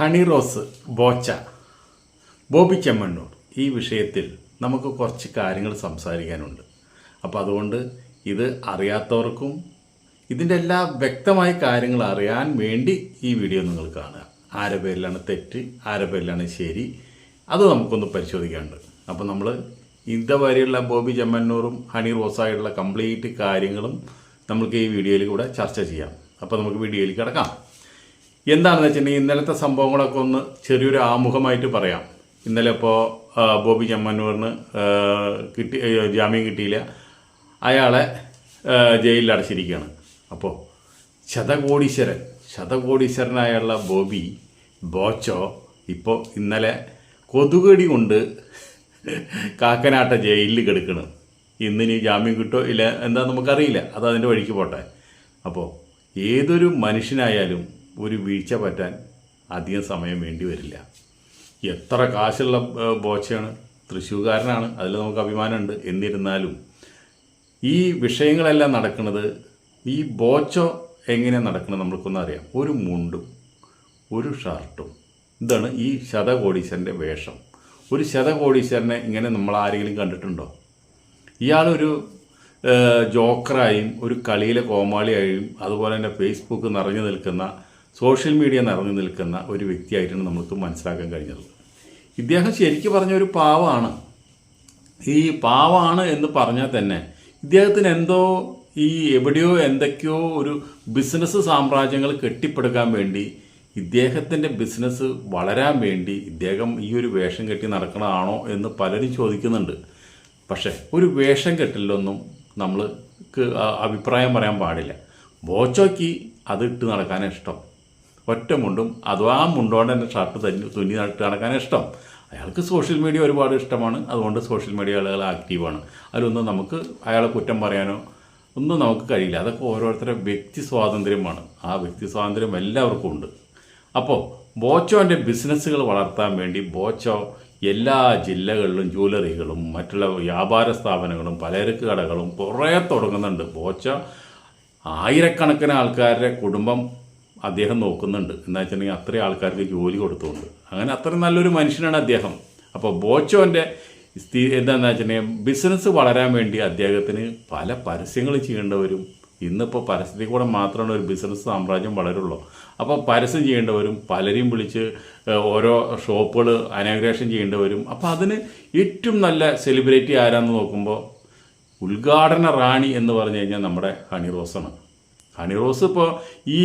Honey Rose Boche Bobby Chemmanur. ഈ വിഷയത്തിൽ നമുക്ക് കുറച്ച് കാര്യങ്ങൾ സംസാരിക്കാനുണ്ട്. അപ്പോൾ അതുകൊണ്ട് ഇത് അറിയാത്തവർക്കും ഇതിന്റെ എല്ലാ വ്യക്തമായ കാര്യങ്ങൾ അറിയാൻ വേണ്ടി ഈ വീഡിയോ നിങ്ങൾ കാണുക. ആരെ പേരിലാണ് തെറ്റ് ആരെ പേരിലാണ് ശരി അത് നമുക്കൊന്ന് പരിശോധിക്കാനുണ്ട്. അപ്പോൾ നമ്മൾ ഇതുവരെയുള്ള ബോബി ചെമ്മണ്ണൂറും ഹണി റോസായിട്ടുള്ള കംപ്ലീറ്റ് കാര്യങ്ങളും നമുക്ക് ഈ വീഡിയോയിൽ കൂടെ ചർച്ച ചെയ്യാം. അപ്പോൾ നമുക്ക് വീഡിയോയിൽ കിടക്കാം. എന്താണെന്ന് വെച്ചിട്ടുണ്ടെങ്കിൽ ഇന്നലത്തെ സംഭവങ്ങളൊക്കെ ഒന്ന് ചെറിയൊരു ആമുഖമായിട്ട് പറയാം. ഇന്നലെ ഇപ്പോൾ ബോബി ചെമ്മന്നൂറിന് കിട്ടി ജാമ്യം കിട്ടിയില്ല. അയാളെ ജയിലിൽ അടച്ചിരിക്കുകയാണ്. അപ്പോൾ ശതകോടീശ്വരൻ ശതകോടീശ്വരനായുള്ള ബോബി ബോച്ചോ ഇപ്പോൾ ഇന്നലെ കൊതുകടി കൊണ്ട് കാക്കനാട്ട ജയിലിൽ കിടക്കണം. ഇന്നിനി ജാമ്യം കിട്ടോ ഇല്ല എന്താ നമുക്കറിയില്ല. അത് അതിന്റെ വഴിക്ക് പോട്ടെ. അപ്പോൾ ഏതൊരു മനുഷ്യനായാലും ഒരു വീഴ്ച പറ്റാൻ അധികം സമയം വേണ്ടി വരില്ല. എത്ര കാശുള്ള ബോച്ചയാണ് തൃശ്ശൂർകാരനാണ് അതിൽ നമുക്ക് അഭിമാനമുണ്ട്. എന്നിരുന്നാലും ഈ വിഷയങ്ങളെല്ലാം നടക്കുന്നത് ഈ ബോച്ചോ എങ്ങനെ നടക്കുന്നത് നമ്മൾക്കൊന്നും അറിയാം. ഒരു മുണ്ടും ഒരു ഷർട്ടും. ഇതാണ് ഈ ശതകോടീശ്വരന്റെ വേഷം. ഒരു ശതകോടീശ്വരനെ ഇങ്ങനെ നമ്മൾ ആരെങ്കിലും കണ്ടിട്ടുണ്ടോ? ഇയാളൊരു ജോക്കറായും ഒരു കളിയിലെ കോമാളിയായും അതുപോലെ തന്നെ ഫേസ്ബുക്ക് നിറഞ്ഞു നിൽക്കുന്ന സോഷ്യൽ മീഡിയ നിറഞ്ഞു നിൽക്കുന്ന ഒരു വ്യക്തിയായിട്ടാണ് നമ്മൾക്ക് മനസ്സിലാക്കാൻ കഴിഞ്ഞത്. ഇദ്ദേഹം ശരിക്കും പറഞ്ഞ ഒരു പാവമാണ് ഈ പാവമാണ് എന്ന് പറഞ്ഞാൽ തന്നെ ഇദ്ദേഹത്തിന് എന്തോ ഈ എവിടെയോ എന്തൊക്കെയോ ഒരു ബിസിനസ് സാമ്രാജ്യങ്ങൾ കെട്ടിപ്പടുക്കാൻ വേണ്ടി ഇദ്ദേഹത്തിന്റെ ബിസിനസ് വളരാൻ വേണ്ടി ഇദ്ദേഹം ഈ ഒരു വേഷം കെട്ടി നടക്കണതാണോ എന്ന് പലരും ചോദിക്കുന്നുണ്ട്. പക്ഷേ ഒരു വേഷം കെട്ടിലൊന്നും നമ്മൾക്ക് അഭിപ്രായം പറയാൻ പാടില്ല. ബോച്ചോയ്ക്ക് അത് ഇട്ട് നടക്കാനാണ് ഇഷ്ടം. ഒറ്റ മുണ്ടും അഥവാ മുണ്ടോണ്ട് തന്നെ ഷർട്ട് തന്നി തുന്നി നട്ട് നടക്കാൻ ഇഷ്ടം. അയാൾക്ക് സോഷ്യൽ മീഡിയ ഒരുപാട് ഇഷ്ടമാണ്. അതുകൊണ്ട് സോഷ്യൽ മീഡിയ ആളുകൾ ആക്റ്റീവാണ് അതിലൊന്നും നമുക്ക് അയാളെ കുറ്റം പറയാനോ ഒന്നും നമുക്ക് കഴിയില്ല. അതൊക്കെ ഓരോരുത്തരുടെ വ്യക്തി സ്വാതന്ത്ര്യമാണ്. ആ വ്യക്തി സ്വാതന്ത്ര്യം എല്ലാവർക്കും ഉണ്ട്. അപ്പോൾ ബോച്ചോന്റെ ബിസിനസ്സുകൾ വളർത്താൻ വേണ്ടി ബോച്ചോ എല്ലാ ജില്ലകളിലും ജ്വല്ലറികളും മറ്റുള്ള വ്യാപാര സ്ഥാപനങ്ങളും പലചരക്ക് കടകളും കുറേ തുടങ്ങുന്നുണ്ട്. ബോച്ച ആയിരക്കണക്കിന് ആൾക്കാരുടെ കുടുംബം അദ്ദേഹം നോക്കുന്നുണ്ട്. എന്താ വെച്ചിട്ടുണ്ടെങ്കിൽ അത്രയും ആൾക്കാർക്ക് ജോലി കൊടുത്തുകൊണ്ട്. അങ്ങനെ അത്ര നല്ലൊരു മനുഷ്യനാണ് അദ്ദേഹം. അപ്പോൾ ബോച്ചോന്റെ സ്ഥിതി എന്താണെന്ന് വെച്ചിട്ടുണ്ടെങ്കിൽ ബിസിനസ് വളരാൻ വേണ്ടി അദ്ദേഹത്തിന് പല പരസ്യങ്ങൾ ചെയ്യേണ്ടവരും ഇന്നിപ്പോൾ പരസ്യത്തിൽ കൂടെ മാത്രമാണ് ഒരു ബിസിനസ് സാമ്രാജ്യം വളരുള്ളൂ. അപ്പോൾ പരസ്യം ചെയ്യേണ്ടവരും പലരെയും വിളിച്ച് ഓരോ ഷോപ്പുകൾ അനാഗ്രേഷൻ ചെയ്യേണ്ടവരും. അപ്പോൾ അതിന് ഏറ്റവും നല്ല സെലിബ്രിറ്റി ആരാന്ന് നോക്കുമ്പോൾ ഉദ്ഘാടന റാണി എന്ന് പറഞ്ഞു കഴിഞ്ഞാൽ നമ്മുടെ ഹണി റോസാണ്. ഹണി റോസ് ഇപ്പോൾ ഈ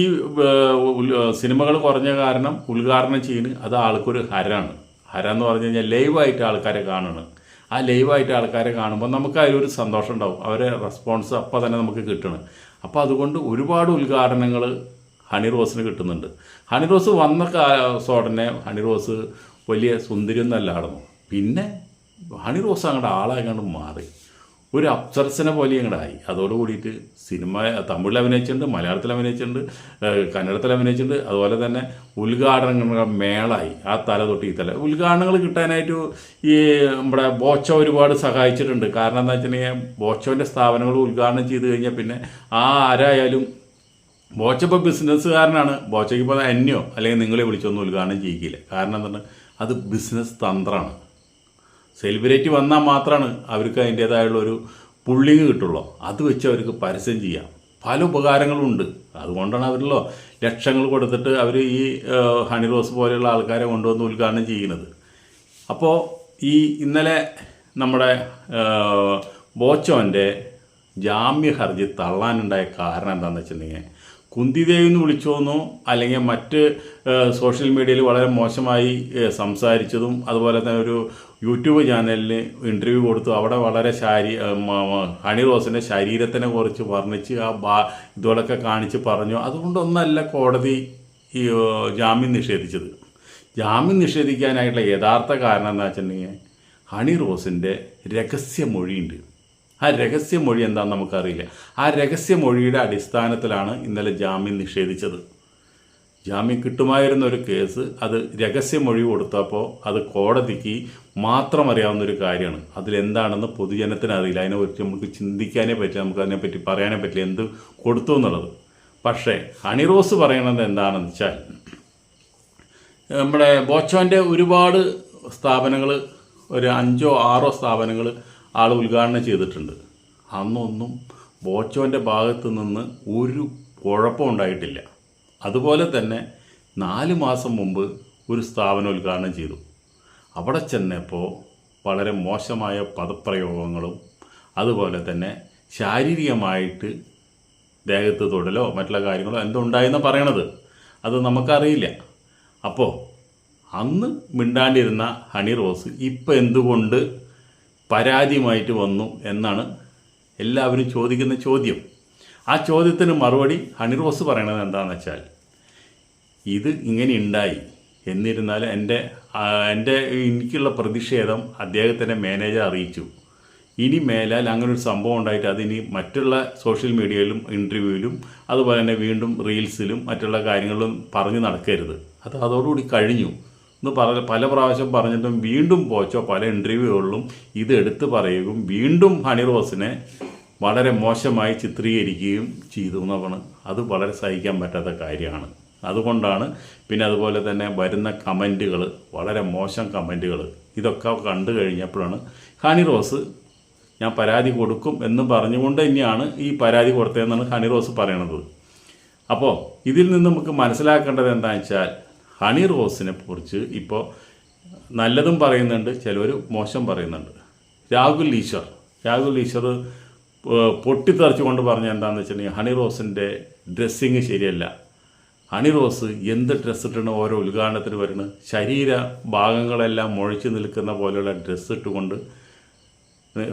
സിനിമകൾ കുറഞ്ഞ കാരണം ഉദ്ഘാടനം ചെയ്യുന്നത് അത് ആൾക്കൊരു ഹരാണ്. ഹര എന്ന് പറഞ്ഞു കഴിഞ്ഞാൽ ലൈവായിട്ട് ആൾക്കാരെ കാണണം. ആ ലൈവായിട്ട് ആൾക്കാരെ കാണുമ്പോൾ നമുക്ക് അതിലൊരു സന്തോഷം ഉണ്ടാവും. അവരെ റെസ്പോൺസ് അപ്പോൾ തന്നെ നമുക്ക് കിട്ടണം. അപ്പോൾ അതുകൊണ്ട് ഒരുപാട് ഉദ്ഘാടനങ്ങൾ ഹണി റോസിന് കിട്ടുന്നുണ്ട്. ഹണി റോസ് വന്ന കാലത്തോടനെ ഹണി റോസ് വലിയ സുന്ദരിയൊന്നല്ലായിരുന്നു പിന്നെ ഹണി റോസ് അങ്ങോട്ട് ആളായങ്ങോട്ട് മാറി. ഒരു അപ്സരസനെ പോലെ ഞങ്ങളായി അതോട് കൂടിയിട്ട് സിനിമ തമിഴിൽ അഭിനയിച്ചിട്ടുണ്ട് മലയാളത്തിൽ അഭിനയിച്ചിട്ടുണ്ട് കന്നഡത്തിൽ അഭിനയിച്ചിട്ടുണ്ട് അതുപോലെ തന്നെ ഉദ്ഘാടനങ്ങൾ മേളായി. ആ തല തൊട്ട് ഈ തല. ഉദ്ഘാടനങ്ങൾ കിട്ടാനായിട്ട് ഈ നമ്മുടെ ബോച്ച ഒരുപാട് സഹായിച്ചിട്ടുണ്ട്. കാരണം എന്താ വെച്ചിട്ടുണ്ടെങ്കിൽ ബോച്ചോന്റെ സ്ഥാപനങ്ങൾ ഉദ്ഘാടനം ചെയ്ത് കഴിഞ്ഞാൽ പിന്നെ ആ ആരായാലും ബോച്ച ഇപ്പോൾ ബിസിനസ്സുകാരനാണ്. ബോച്ചയ്ക്ക് ഇപ്പോൾ എന്നെയോ അല്ലെങ്കിൽ നിങ്ങളെ വിളിച്ചൊന്നും ഉദ്ഘാടനം ചെയ്യിക്കില്ല. കാരണം എന്താണ് അത് ബിസിനസ് തന്ത്രമാണ്. സെലിബ്രിറ്റി വന്നാൽ മാത്രമാണ് അവർക്ക് അതിന്റേതായുള്ള ഒരു പുള്ളിങ് കിട്ടുള്ളൂ. അത് വെച്ച് അവർക്ക് പരസ്യം ചെയ്യാം. പല ഉപകാരങ്ങളും ഉണ്ട് അതുകൊണ്ടാണ് അവരല്ലോ ലക്ഷങ്ങൾ കൊടുത്തിട്ട് അവർ ഈ ഹണി റോസ് പോലെയുള്ള ആൾക്കാരെ കൊണ്ടുവന്ന് ഉദ്ഘാടനം ചെയ്യുന്നത്. അപ്പോൾ ഈ ഇന്നലെ നമ്മുടെ ബോച്ചോന്റെ ജാമ്യ ഹർജി തള്ളാനുണ്ടായ കാരണം എന്താണെന്ന് വെച്ചിട്ടുണ്ടെങ്കിൽ കുന്തിദേവി എന്ന് വിളിച്ചോന്നോ അല്ലെങ്കിൽ മറ്റ് സോഷ്യൽ മീഡിയയിൽ വളരെ മോശമായി സംസാരിച്ചതും അതുപോലെ തന്നെ ഒരു യൂട്യൂബ് ചാനലിന് ഇന്റർവ്യൂ കൊടുത്തു. അവിടെ വളരെ ശാരീ ഹണി റോസിന്റെ ശരീരത്തിനെ കുറിച്ച് വർണിച്ച് ആ ബാ ഇതുപോലൊക്കെ കാണിച്ച് പറഞ്ഞു. അതുകൊണ്ടൊന്നല്ല കോടതി ഈ ജാമ്യം നിഷേധിച്ചത്. ജാമ്യം നിഷേധിക്കാനായിട്ടുള്ള യഥാർത്ഥ കാരണം എന്താ വെച്ചിട്ടുണ്ടെങ്കിൽ ഹണി റോസിന്റെ രഹസ്യമൊഴിയുണ്ട്. ആ രഹസ്യമൊഴി എന്താണെന്ന് നമുക്കറിയില്ല. ആ രഹസ്യമൊഴിയുടെ അടിസ്ഥാനത്തിലാണ് ഇന്നലെ ജാമ്യം നിഷേധിച്ചത്. ജാമ്യം കിട്ടുമായിരുന്ന ഒരു കേസ് അത് രഹസ്യമൊഴി കൊടുത്തപ്പോൾ അത് കോടതിക്ക് മാത്രം അറിയാവുന്ന ഒരു കാര്യമാണ്. അതിലെന്താണെന്ന് പൊതുജനത്തിന് അറിയില്ല അതിനെക്കുറിച്ച് നമുക്ക് ചിന്തിക്കാനേ പറ്റില്ല. നമുക്ക് അതിനെപ്പറ്റി പറയാനേ പറ്റില്ല. എന്ത് കൊടുത്തു എന്നുള്ളത്. പക്ഷേ ഹണിറോസ് പറയണത് എന്താണെന്ന് വെച്ചാൽ നമ്മുടെ ബോച്ചോന്റെ ഒരുപാട് സ്ഥാപനങ്ങൾ ഒരു അഞ്ചോ ആറോ സ്ഥാപനങ്ങൾ ആൾ ഉദ്ഘാടനം ചെയ്തിട്ടുണ്ട്. അന്നൊന്നും ബോച്ചോന്റെ ഭാഗത്തു നിന്ന് ഒരു കുഴപ്പം ഉണ്ടായിട്ടില്ല. അതുപോലെ തന്നെ നാല് മാസം മുമ്പ് ഒരു സ്ഥാപനം ഉദ്ഘാടനം ചെയ്തു. അവിടെ ചെന്നപ്പോൾ വളരെ മോശമായ പദപ്രയോഗങ്ങളും അതുപോലെ തന്നെ ശാരീരികമായിട്ട് ദേഹത്ത് തൊടലോ മറ്റുള്ള കാര്യങ്ങളോ എന്തോ ഉണ്ടായെന്ന് പറയണത്. അത് നമുക്കറിയില്ല. അപ്പോൾ അന്ന് മിണ്ടാണ്ടിരുന്ന ഹണി റോസ് ഇപ്പം എന്തുകൊണ്ട് പരാതിയുമായിട്ട് വന്നു എന്നാണ് എല്ലാവരും ചോദിക്കുന്ന ചോദ്യം. ആ ചോദ്യത്തിന് മറുപടി ഹണി റോസ് പറയണത് എന്താണെന്ന് വെച്ചാൽ ഇത് ഇങ്ങനെ ഉണ്ടായി. എന്നിരുന്നാലും എന്റെ എന്റെ എനിക്കുള്ള പ്രതിഷേധം അദ്ദേഹത്തിന്റെ മാനേജർ അറിയിച്ചു. ഇനി മേലാൽ അങ്ങനെ ഒരു സംഭവം ഉണ്ടായിട്ട് അതിനി മറ്റുള്ള സോഷ്യൽ മീഡിയയിലും ഇന്റർവ്യൂവിലും അതുപോലെ തന്നെ വീണ്ടും റീൽസിലും മറ്റുള്ള കാര്യങ്ങളിലും പറഞ്ഞു നടക്കരുത്. അത് അതോടുകൂടി കഴിഞ്ഞു. എന്ന് പറ പല പ്രാവശ്യം പറഞ്ഞിട്ടും വീണ്ടും പോച്ചോ പല ഇന്റർവ്യൂകളിലും ഇത് എടുത്തു പറയുകയും വീണ്ടും ഹണി റോസിനെ വളരെ മോശമായി ചിത്രീകരിക്കുകയും ചെയ്തു എന്നാണ് അത് വളരെ സഹിക്കാൻ പറ്റാത്ത കാര്യമാണ്. അതുകൊണ്ടാണ് പിന്നെ അതുപോലെ തന്നെ വരുന്ന കമന്റുകൾ വളരെ മോശം കമന്റുകൾ ഇതൊക്കെ കണ്ടു കഴിഞ്ഞപ്പോഴാണ് ഹണി റോസ് ഞാൻ പരാതി കൊടുക്കും എന്ന് പറഞ്ഞുകൊണ്ട് തന്നെയാണ് ഈ പരാതി കൊടുത്തതെന്നാണ് ഹണി റോസ് പറയണത്. അപ്പോൾ ഇതിൽ നിന്ന് നമുക്ക് മനസ്സിലാക്കേണ്ടത് എന്താണെന്ന് വെച്ചാൽ ഹണി റോസിനെ കുറിച്ച് ഇപ്പോൾ നല്ലതും പറയുന്നുണ്ട് ചിലവർ മോശം പറയുന്നുണ്ട്. രാഹുൽ ഈശ്വർ. രാഹുൽ ഈശ്വർ പൊട്ടിത്തെറിച്ചു കൊണ്ട് പറഞ്ഞ എന്താണെന്ന് വെച്ചിട്ടുണ്ടെങ്കിൽ ഹണി റോസിന്റെ ഡ്രസ്സിങ് ശരിയല്ല. ഹണി റോസ് എന്ത് ഡ്രസ്സ് ഇട്ടാണ് ഓരോ ഉദ്ഘാടനത്തിന് വരുന്നത്? ശരീര ഭാഗങ്ങളെല്ലാം മുഴച്ചു നിൽക്കുന്ന പോലെയുള്ള ഡ്രസ്സ് ഇട്ടുകൊണ്ട്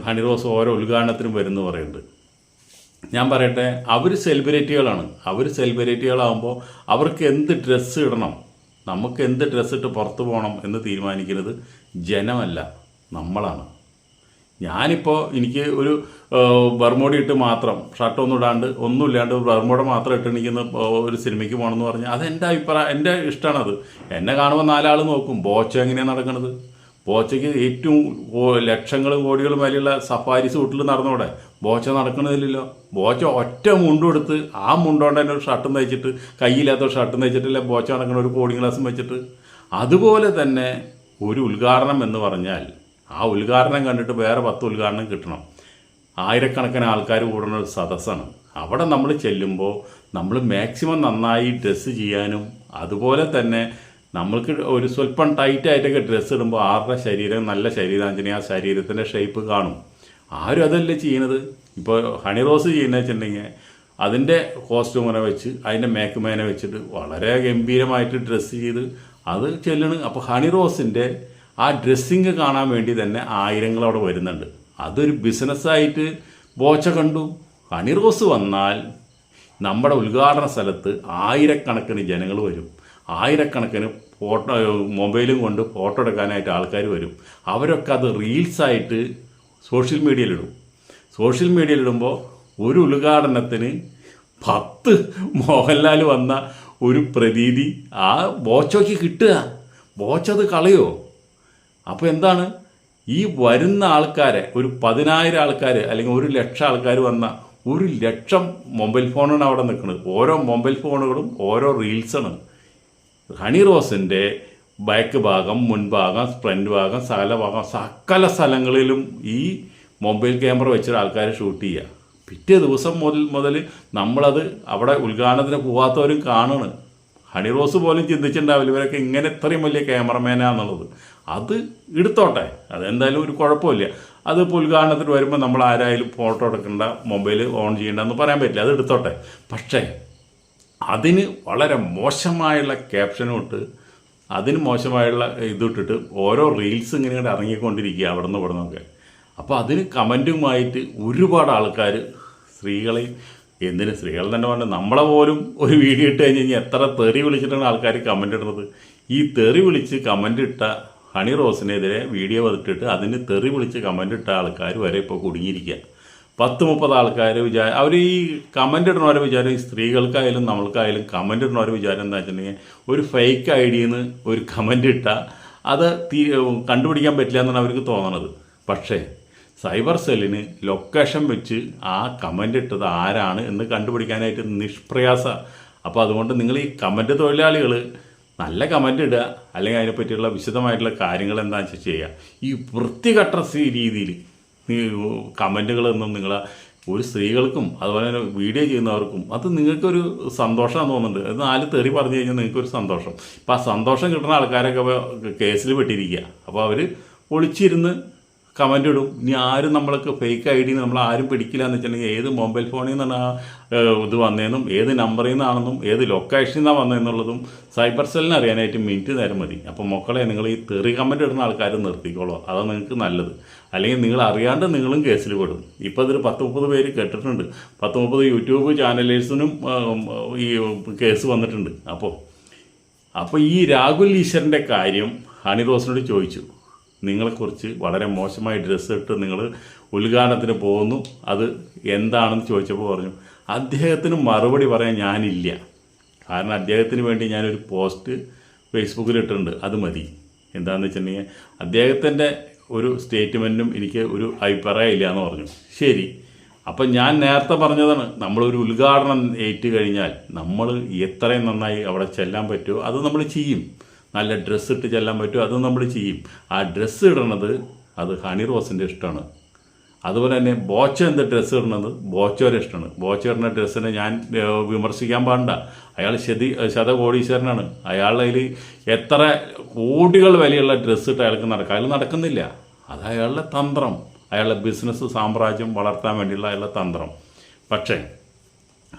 ഹണി റോസ് ഓരോ ഉദ്ഘാടനത്തിനും വരുന്നു പറയുന്നുണ്ട്. ഞാൻ പറയട്ടെ അവർ സെലിബ്രിറ്റികളാണ് അവർ സെലിബ്രിറ്റികളാകുമ്പോൾ അവർക്ക് എന്ത് ഡ്രസ്സ് ഇടണം? നമുക്ക് എന്ത് ഡ്രസ്സ് ഇട്ട് പുറത്തു പോകണം എന്ന് തീരുമാനിക്കുന്നത് ജനമല്ല നമ്മളാണ്. ഞാനിപ്പോൾ എനിക്ക് ഒരു ബർമോടി ഇട്ട് മാത്രം ഷർട്ടൊന്നും ഇടാണ്ട് ഒന്നും ഇല്ലാണ്ട് ബർമോഡ മാത്രം ഇട്ട് നിൽക്കുന്ന ഒരു സിനിമയ്ക്ക് പോകണമെന്ന് പറഞ്ഞാൽ അത് എന്റെ അഭിപ്രായം എന്റെ ഇഷ്ടമാണത് എന്നെ കാണുമ്പോൾ നാലാൾ നോക്കും ബോച്ച എങ്ങനെയാണ് നടക്കുന്നത് ബോച്ചയ്ക്ക് ഏറ്റവും ലക്ഷങ്ങളും കോടികളും വിലയുള്ള സഫാരി സൂട്ടിൽ നടന്നോടെ ബോച്ച നടക്കണതില്ലല്ലോ. ബോച്ച ഒറ്റ മുണ്ടും എടുത്ത് ആ മുണ്ടോണ്ട് തന്നെ ഒരു ഷർട്ടും തയ്ച്ചിട്ട് കയ്യില്ലാത്ത ഒരു ഷർട്ടും തയ്ച്ചിട്ടില്ല ബോച്ച നടക്കണ ഒരു കോഡിങ് ഗ്ലാസും വെച്ചിട്ട്. അതുപോലെ തന്നെ ഒരു ഉദ്ഘാടനം എന്ന് പറഞ്ഞാൽ ആ ഉദ്ഘാടനം കണ്ടിട്ട് വേറെ പത്ത് ഉദ്ഘാടനം കിട്ടണം. ആയിരക്കണക്കിന് ആൾക്കാർ കൂടുന്ന ഒരു സദസ്സാണ്. അവിടെ നമ്മൾ ചെല്ലുമ്പോൾ നമ്മൾ മാക്സിമം നന്നായി ഡ്രസ്സ് ചെയ്യാനും അതുപോലെ തന്നെ നമ്മൾക്ക് ഒരു സ്വല്പം ടൈറ്റായിട്ടൊക്കെ ഡ്രസ്സ് ഇടുമ്പോൾ ആരുടെ ശരീരം നല്ല ശരീരം ആ ശരീരത്തിന്റെ ഷേപ്പ് കാണും. ആരും അതല്ലേ ചെയ്യണത്? ഇപ്പോൾ ഹണി റോസ് ചെയ്യുന്നത് വെച്ചിട്ടുണ്ടെങ്കിൽ അതിന്റെ കോസ്റ്റ്യൂമിനെ വെച്ച് അതിന്റെ മേക്കുമേനെ വെച്ചിട്ട് വളരെ ഗംഭീരമായിട്ട് ഡ്രസ്സ് ചെയ്ത് അത് ചെല്ലണ്. അപ്പോൾ ഹണി റോസിന്റെ ആ ഡ്രസ്സിങ് കാണാൻ വേണ്ടി തന്നെ ആയിരങ്ങൾ അവിടെ വരുന്നുണ്ട്. അതൊരു ബിസിനസ്സായിട്ട് ബോച്ച കണ്ടു. ഹണി റോസ് വന്നാൽ നമ്മുടെ ഉദ്ഘാടന സ്ഥലത്ത് ആയിരക്കണക്കിന് ജനങ്ങൾ വരും. ആയിരക്കണക്കിന് ഫോട്ടോ മൊബൈലും കൊണ്ട് ഫോട്ടോ എടുക്കാനായിട്ട് ആൾക്കാർ വരും. അവരൊക്കെ അത് റീൽസായിട്ട് സോഷ്യൽ മീഡിയയിലിടും. സോഷ്യൽ മീഡിയയിലിടുമ്പോൾ ഒരു ഉദ്ഘാടനത്തിന് പത്ത് മോഹൻലാൽ വന്ന ഒരു പ്രതീതി ആ ബോച്ചോയ്ക്ക് കിട്ടുക. ബോച്ചത് കളയോ? അപ്പോൾ എന്താണ്? ഈ വരുന്ന ആൾക്കാരെ ഒരു പതിനായിരം ആൾക്കാർ അല്ലെങ്കിൽ ഒരു ലക്ഷം ആൾക്കാർ വന്ന ഒരു ലക്ഷം മൊബൈൽ ഫോണാണ് അവിടെ നിൽക്കുന്നത്. ഓരോ മൊബൈൽ ഫോണുകളും ഓരോ റീൽസാണ്. ഹണി റോസിന്റെ ബാക്ക് ഭാഗം മുൻഭാഗം ഫ്രണ്ട് ഭാഗം സകല ഭാഗം സകല സ്ഥലങ്ങളിലും ഈ മൊബൈൽ ക്യാമറ വെച്ചിട്ട് ആൾക്കാർ ഷൂട്ട് ചെയ്യുക പിറ്റേ ദിവസം മുതൽ മുതൽ നമ്മളത് അവിടെ ഉദ്ഘാടനത്തിന് പോകാത്തവരും കാണണ്. ഹണി റോസ് പോലും ചിന്തിച്ചിട്ടുണ്ടാവില്ല ഇവരൊക്കെ ഇങ്ങനെ ഇത്രയും വലിയ ക്യാമറമാനാന്നുള്ളത് അത് എടുത്തോട്ടെ. അതെന്തായാലും ഒരു കുഴപ്പമില്ല. അത് ഉദ്ഘാടനത്തിന് വരുമ്പോൾ നമ്മൾ ആരായാലും ഫോട്ടോ എടുക്കേണ്ട മൊബൈൽ ഓൺ ചെയ്യണ്ടെന്ന് പറയാൻ പറ്റില്ല. അത് എടുത്തോട്ടെ. പക്ഷേ അതിന് വളരെ മോശമായുള്ള ക്യാപ്ഷനും ഇട്ട് അതിന് മോശമായുള്ള ഇതിട്ടിട്ട് ഓരോ റീൽസ് ഇങ്ങനെ ഇറങ്ങിക്കൊണ്ടിരിക്കുക അവിടെ നിന്ന് ഇവിടെ നിന്നൊക്കെ അപ്പോൾ അതിന് കമന്റുമായിട്ട് ഒരുപാട് ആൾക്കാർ സ്ത്രീകളെ എന്തിന് സ്ത്രീകൾ തന്നെ പറഞ്ഞാൽ നമ്മളെ പോലും ഒരു വീഡിയോ ഇട്ട് കഴിഞ്ഞ് കഴിഞ്ഞാൽ എത്ര തെറി വിളിച്ചിട്ടാണ് ആൾക്കാർ കമന്റ് ഇടുന്നത്? ഈ തെറി വിളിച്ച് കമന്റ് ഇട്ട ഹണി റോസിനെതിരെ വീഡിയോ വന്നിട്ടിട്ട് അതിന് തെറി വിളിച്ച് കമന്റ് ഇട്ട ആൾക്കാർ വരെ ഇപ്പോൾ കുടുങ്ങിയിരിക്കുക പത്ത് മുപ്പത് ആൾക്കാർ വിചാര അവർ ഈ കമന്റ് ഇടണവരെ വിചാരം ഈ സ്ത്രീകൾക്കായാലും നമ്മൾക്കായാലും കമന്റ് ഇടണവരെ വിചാരം എന്താ വെച്ചിട്ടുണ്ടെങ്കിൽ ഒരു ഫേക്ക് ഐ ഡിന്ന് ഒരു കമന്റ് ഇട്ടാൽ അത് തീ കണ്ടുപിടിക്കാൻ പറ്റില്ല എന്നാണ് അവർക്ക് തോന്നണത്. പക്ഷേ സൈബർ സെല്ലിന് ലൊക്കേഷൻ വെച്ച് ആ കമന്റ് ഇട്ടത് ആരാണ് എന്ന് കണ്ടുപിടിക്കാനായിട്ട് നിഷ്പ്രയാസ. അപ്പോൾ അതുകൊണ്ട് നിങ്ങൾ ഈ കമന്റ് തൊഴിലാളികൾ നല്ല കമന്റ് ഇടുക അല്ലെങ്കിൽ അതിനെപ്പറ്റിയുള്ള വിശദമായിട്ടുള്ള കാര്യങ്ങൾ എന്താണെന്ന് വെച്ചാൽ ചെയ്യുക. ഈ വൃത്തികട്ട രീതിയിൽ കമന്റുകളൊന്നും നിങ്ങൾ ഒരു സ്ത്രീകൾക്കും അതുപോലെ തന്നെ വീഡിയോ ചെയ്യുന്നവർക്കും അത് നിങ്ങൾക്കൊരു സന്തോഷമാണ് തോന്നുന്നുണ്ട്. അത് നാല് തെറി പറഞ്ഞു കഴിഞ്ഞാൽ നിങ്ങൾക്കൊരു സന്തോഷം. അപ്പോൾ ആ സന്തോഷം കിട്ടുന്ന ആൾക്കാരൊക്കെ ഇപ്പോൾ കേസിൽ പെട്ടിരിക്കുക. അപ്പോൾ അവർ ഒളിച്ചിരുന്ന് കമന്റ് ഇടും. ഇനി ആരും നമ്മൾക്ക് ഫേക്ക് ഐ ഡി നമ്മൾ ആരും പിടിക്കില്ല എന്ന് വെച്ചിട്ടുണ്ടെങ്കിൽ ഏത് മൊബൈൽ ഫോണിൽ നിന്നാണ് ഇത് വന്നതെന്നും ഏത് നമ്പറിൽ നിന്നാണെന്നും ഏത് ലൊക്കേഷനിൽ നിന്നാണ് വന്നതെന്നുള്ളതും സൈബർ സെല്ലിന് അറിയാനായിട്ട് മിനിറ്റ് നേരം മതി. അപ്പോൾ മക്കളെ നിങ്ങൾ ഈ തെറി കമന്റ് ഇടുന്ന ആൾക്കാർ നിർത്തിക്കോളൂ. അതാണ് നിങ്ങൾക്ക് നല്ലത്. അല്ലെങ്കിൽ നിങ്ങൾ അറിയാണ്ട് നിങ്ങളും കേസിൽ പെടും. ഇപ്പോൾ ഇതൊരു പത്ത് മുപ്പത് പേര് കേട്ടിട്ടുണ്ട്. പത്ത് മുപ്പത് യൂട്യൂബ് ചാനലേഴ്സിനും ഈ കേസ് വന്നിട്ടുണ്ട്. അപ്പോൾ അപ്പോൾ ഈ രാഹുൽ ഈശ്വരന്റെ കാര്യം ഹണി റോസിനോട് ചോദിച്ചു. നിങ്ങളെക്കുറിച്ച് വളരെ മോശമായി ഡ്രസ്സ് ഇട്ട് നിങ്ങൾ ഉദ്ഘാടനത്തിന് പോകുന്നു. അത് എന്താണെന്ന് ചോദിച്ചപ്പോൾ പറഞ്ഞു അദ്ദേഹത്തിന് മറുപടി പറയാൻ ഞാനില്ല. കാരണം അദ്ദേഹത്തിന് വേണ്ടി ഞാനൊരു പോസ്റ്റ് ഫേസ്ബുക്കിൽ ഇട്ടിട്ടുണ്ട്. അത് മതി. എന്താണെന്ന് വെച്ചിട്ടുണ്ടെങ്കിൽ അദ്ദേഹത്തിന്റെ ഒരു സ്റ്റേറ്റ്മെന്റും എനിക്ക് ഒരു അഭിപ്രായം ഇല്ല എന്ന് പറഞ്ഞു. ശരി. അപ്പം ഞാൻ നേരത്തെ പറഞ്ഞതാണ് നമ്മളൊരു ഉദ്ഘാടനം ഏറ്റു കഴിഞ്ഞാൽ നമ്മൾ എത്രയും നന്നായി അവിടെ ചെല്ലാൻ പറ്റുമോ? അത് നമ്മൾ ചെയ്യും. നല്ല ഡ്രസ്സ് ഇട്ട് ചെല്ലാൻ പറ്റും അതും നമ്മൾ ചെയ്യും. ആ ഡ്രസ്സ് ഇടണത് അത് ഹണി റോസിന്റെ ഇഷ്ടമാണ്. അതുപോലെ തന്നെ ബോച്ച എന്ത് ഡ്രസ്സ് ഇടുന്നത് ബോച്ചോരെ ഇഷ്ടമാണ്. ബോച്ച ഇടുന്ന ഡ്രസ്സിനെ ഞാൻ വിമർശിക്കാൻ പാടില്ല. അയാൾ ശതി ശതകോടീശ്വരനാണ്. അയാളുടെ കയ്യിൽ എത്ര കോടികൾ വിലയുള്ള ഡ്രസ്സ് ഇട്ട് അയാൾക്ക് നടക്കുക അയാൾ നടക്കുന്നില്ല. അത് അയാളുടെ തന്ത്രം. അയാളുടെ ബിസിനസ് സാമ്രാജ്യം വളർത്താൻ വേണ്ടിയുള്ള അയാളുടെ തന്ത്രം. പക്ഷേ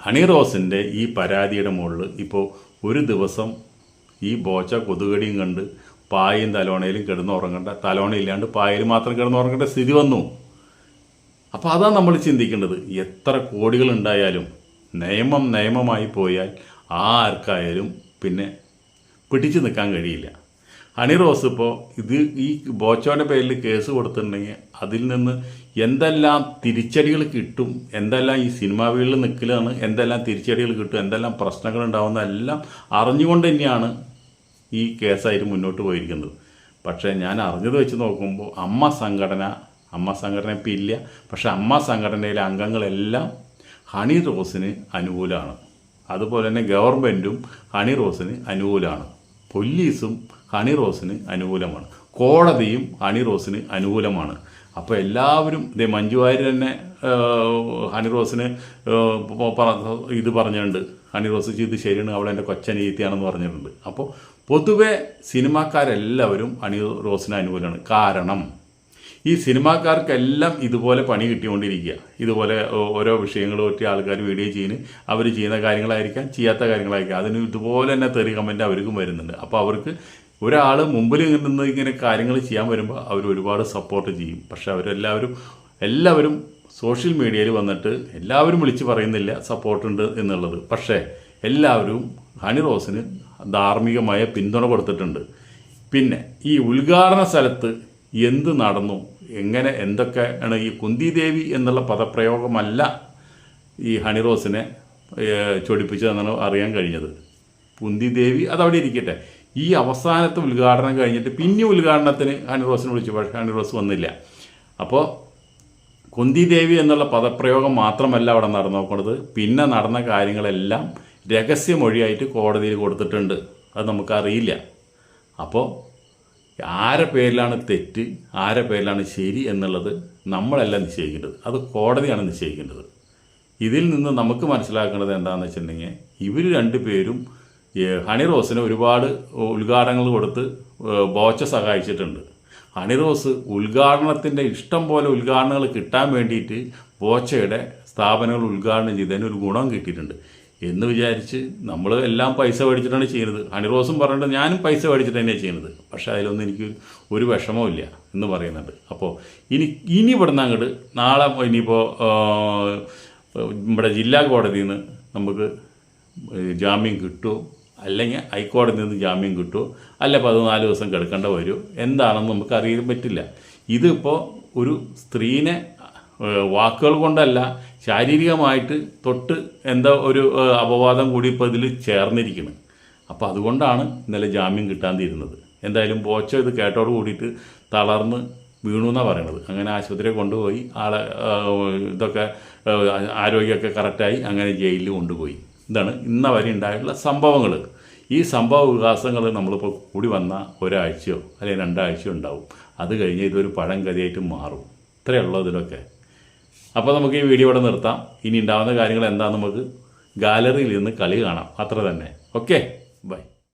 ഹണി റോസിന്റെ ഈ പരാതിയുടെ മുകളിൽ ഇപ്പോൾ ഒരു ദിവസം ഈ ബോച്ച കൊതുകടിയും കണ്ട് പായയും തലോണയിലും കിടന്നുറങ്ങേണ്ട. തലോണയില്ലാണ്ട് പായയിൽ മാത്രം കിടന്ന് കിടന്നുറങ്ങേണ്ട സ്ഥിതി വന്നു. അപ്പോൾ അതാണ് നമ്മൾ ചിന്തിക്കേണ്ടത്. എത്ര കോടികൾ ഉണ്ടായാലും നിയമം നിയമമായി പോയാൽ ആർക്കായാലും പിന്നെ പിടിച്ചു നിൽക്കാൻ കഴിയില്ല. ഹണി റോസ് ഇപ്പോൾ ഇത് ഈ ബോച്ചോന്റെ പേരിൽ കേസ് കൊടുത്തിട്ടുണ്ടെങ്കിൽ അതിൽ നിന്ന് എന്തെല്ലാം തിരിച്ചടികൾ കിട്ടും എന്തെല്ലാം ഈ സിനിമാ വീട്ടിൽ നിൽക്കലാണ് എന്തെല്ലാം തിരിച്ചടികൾ കിട്ടും എന്തെല്ലാം പ്രശ്നങ്ങൾ ഉണ്ടാവുന്ന എല്ലാം അറിഞ്ഞുകൊണ്ട് തന്നെയാണ് ഈ കേസായിട്ട് മുന്നോട്ട് പോയിരിക്കുന്നത്. പക്ഷേ ഞാൻ അറിഞ്ഞത് വെച്ച് നോക്കുമ്പോൾ അമ്മ സംഘടന അമ്മ സംഘടന ഇപ്പം ഇല്ല. പക്ഷേ അമ്മ സംഘടനയിലെ അംഗങ്ങളെല്ലാം ഹണി റോസിന് അനുകൂലമാണ്. അതുപോലെ തന്നെ ഗവൺമെന്റും ഹണി റോസിന് അനുകൂലമാണ്. പോലീസും ഹണി റോസിന് അനുകൂലമാണ്. കോടതിയും ഹണി റോസിന് അനുകൂലമാണ്. അപ്പോൾ എല്ലാവരും ഇതേ മഞ്ജു വാര്യർ തന്നെ ഹണിറോസിന് ഇത് പറഞ്ഞിട്ടുണ്ട്. ഹണി റോസ് ചെയ്ത് ശരിയാണ് അവൾ എന്റെ കൊച്ചനീത്തിയാണെന്ന് പറഞ്ഞിട്ടുണ്ട്. അപ്പോൾ പൊതുവെ സിനിമാക്കാരെല്ലാവരും ഹണി റോസിന് അനുകൂലമാണ്. കാരണം ഈ സിനിമാക്കാർക്കെല്ലാം ഇതുപോലെ പണി കിട്ടിക്കൊണ്ടിരിക്കുക. ഇതുപോലെ ഓരോ വിഷയങ്ങൾ പറ്റി ആൾക്കാർ വീഡിയോ ചെയ്യുന്നു. അവർ ചെയ്യുന്ന കാര്യങ്ങളായിരിക്കാം ചെയ്യാത്ത കാര്യങ്ങളായിരിക്കാം. അതിന് ഇതുപോലെ തന്നെ തെറി കമന്റ് അവർക്കും വരുന്നുണ്ട്. അപ്പോൾ അവർക്ക് ഒരാൾ മുമ്പിൽ നിന്ന് ഇങ്ങനെ കാര്യങ്ങൾ ചെയ്യാൻ വരുമ്പോൾ അവർ ഒരുപാട് സപ്പോർട്ട് ചെയ്യും. പക്ഷെ അവരെല്ലാവരും എല്ലാവരും സോഷ്യൽ മീഡിയയിൽ വന്നിട്ട് എല്ലാവരും വിളിച്ച് പറയുന്നില്ല സപ്പോർട്ടുണ്ട് എന്നുള്ളത്. പക്ഷേ എല്ലാവരും ഹണി റോസിന് ധാർമ്മികമായ പിന്തുണ കൊടുത്തിട്ടുണ്ട്. പിന്നെ ഈ ഉദ്ഘാടന സ്ഥലത്ത് എന്ത് നടന്നു? എങ്ങനെ എന്തൊക്കെയാണ് ഈ കുന്തിദേവി എന്നുള്ള പദപ്രയോഗമല്ല ഈ ഹണി റോസിനെ ചൊടിപ്പിച്ചതെന്നാണ് അറിയാൻ കഴിഞ്ഞത്. കുന്തിദേവി അതവിടെ ഇരിക്കട്ടെ. ഈ അവസാനത്തെ ഉദ്ഘാടനം കഴിഞ്ഞിട്ട് പിന്നെ ഉദ്ഘാടനത്തിന് ഹണിറോസിനെ വിളിച്ചു പക്ഷേ ഹണിറോസ് വന്നില്ല. അപ്പോൾ കുന്തി ദേവി എന്നുള്ള പദപ്രയോഗം മാത്രമല്ല അവിടെ നടന്നു നോക്കുന്നത് പിന്നെ നടന്ന കാര്യങ്ങളെല്ലാം രഹസ്യമൊഴിയായിട്ട് കോടതിയിൽ കൊടുത്തിട്ടുണ്ട്. അത് നമുക്കറിയില്ല. അപ്പോൾ ആരെ പേരിലാണ് തെറ്റ് ആരെ പേരിലാണ് ശരി എന്നുള്ളത് നമ്മളല്ല നിശ്ചയിക്കേണ്ടത്. അത് കോടതിയാണ് നിശ്ചയിക്കേണ്ടത്. ഇതിൽ നിന്ന് നമുക്ക് മനസ്സിലാക്കേണ്ടത് എന്താണെന്ന് വെച്ചിട്ടുണ്ടെങ്കിൽ ഇവർ രണ്ടുപേരും ഹണി റോസിന് ഒരുപാട് ഉദ്ഘാടനങ്ങൾ കൊടുത്ത് ബോച്ച സഹായിച്ചിട്ടുണ്ട്. ഹണി റോസ് ഉദ്ഘാടനത്തിന്റെ ഇഷ്ടം പോലെ ഉദ്ഘാടനങ്ങൾ കിട്ടാൻ വേണ്ടിയിട്ട് ബോച്ചയുടെ സ്ഥാപനങ്ങൾ ഉദ്ഘാടനം ചെയ്തതിന് ഒരു ഗുണം കിട്ടിയിട്ടുണ്ട്. എന്ന് വിചാരിച്ച് നമ്മൾ എല്ലാം പൈസ മേടിച്ചിട്ടാണ് ചെയ്യുന്നത്. ഹണി റോസും പറഞ്ഞിട്ട് ഞാനും പൈസ മേടിച്ചിട്ട് തന്നെയാണ് ചെയ്യുന്നത്. പക്ഷേ അതിലൊന്നും എനിക്ക് ഒരു വിഷമവും ഇല്ല എന്ന് പറയുന്നുണ്ട്. അപ്പോൾ ഇനി ഇനി ഇവിടുന്ന് അങ്ങോട്ട് നാളെ ഇനിയിപ്പോൾ നമ്മുടെ ജില്ലാ കോടതിയിൽ നിന്ന് നമുക്ക് ജാമ്യം കിട്ടുമോ അല്ലെങ്കിൽ ഹൈക്കോടതിയിൽ നിന്ന് ജാമ്യം കിട്ടുമോ അല്ല പതിനാല് ദിവസം കിടക്കേണ്ട വരുമോ എന്താണെന്ന് നമുക്ക് അറിയാൻ പറ്റില്ല. ഇതിപ്പോൾ ഒരു സ്ത്രീനെ വാക്കുകൾ കൊണ്ടല്ല ശാരീരികമായിട്ട് തൊട്ട് എന്താ ഒരു അപവാദം കൂടി ഇപ്പോൾ ഇതിൽ ചേർന്നിരിക്കുന്നത്. അപ്പോൾ അതുകൊണ്ടാണ് ഇന്നലെ ജാമ്യം കിട്ടാൻ തീരുന്നത്. എന്തായാലും ബോച്ച ഇത് കേട്ടോട് കൂടിയിട്ട് തളർന്ന് വീണു എന്നാണ് പറയണത്. അങ്ങനെ ആശുപത്രിയിൽ കൊണ്ടുപോയി ആളെ ഇതൊക്കെ ആരോഗ്യമൊക്കെ കറക്റ്റായി അങ്ങനെ ജയിലിൽ കൊണ്ടുപോയി. ഇതാണ് ഇന്ന വരെ ഉണ്ടായിട്ടുള്ള സംഭവങ്ങൾ ഈ സംഭവ വികാസങ്ങൾ നമ്മളിപ്പോൾ കൂടി വന്ന ഒരാഴ്ചയോ അല്ലെങ്കിൽ രണ്ടാഴ്ചയോ ഉണ്ടാവും. അത് കഴിഞ്ഞ് ഇതൊരു പഴം കഥയായിട്ട് മാറും. ഇത്രയേ ഉള്ളൂ ഇതിലൊക്കെ. അപ്പോൾ നമുക്ക് ഈ വീഡിയോ ഇവിടെ നിർത്താം. ഇനി ഉണ്ടാകുന്ന കാര്യങ്ങൾ എന്താണെന്ന് നമുക്ക് ഗാലറിയിൽ നിന്ന് കളി കാണാം. അത്ര തന്നെ. ഓക്കെ? ബൈ.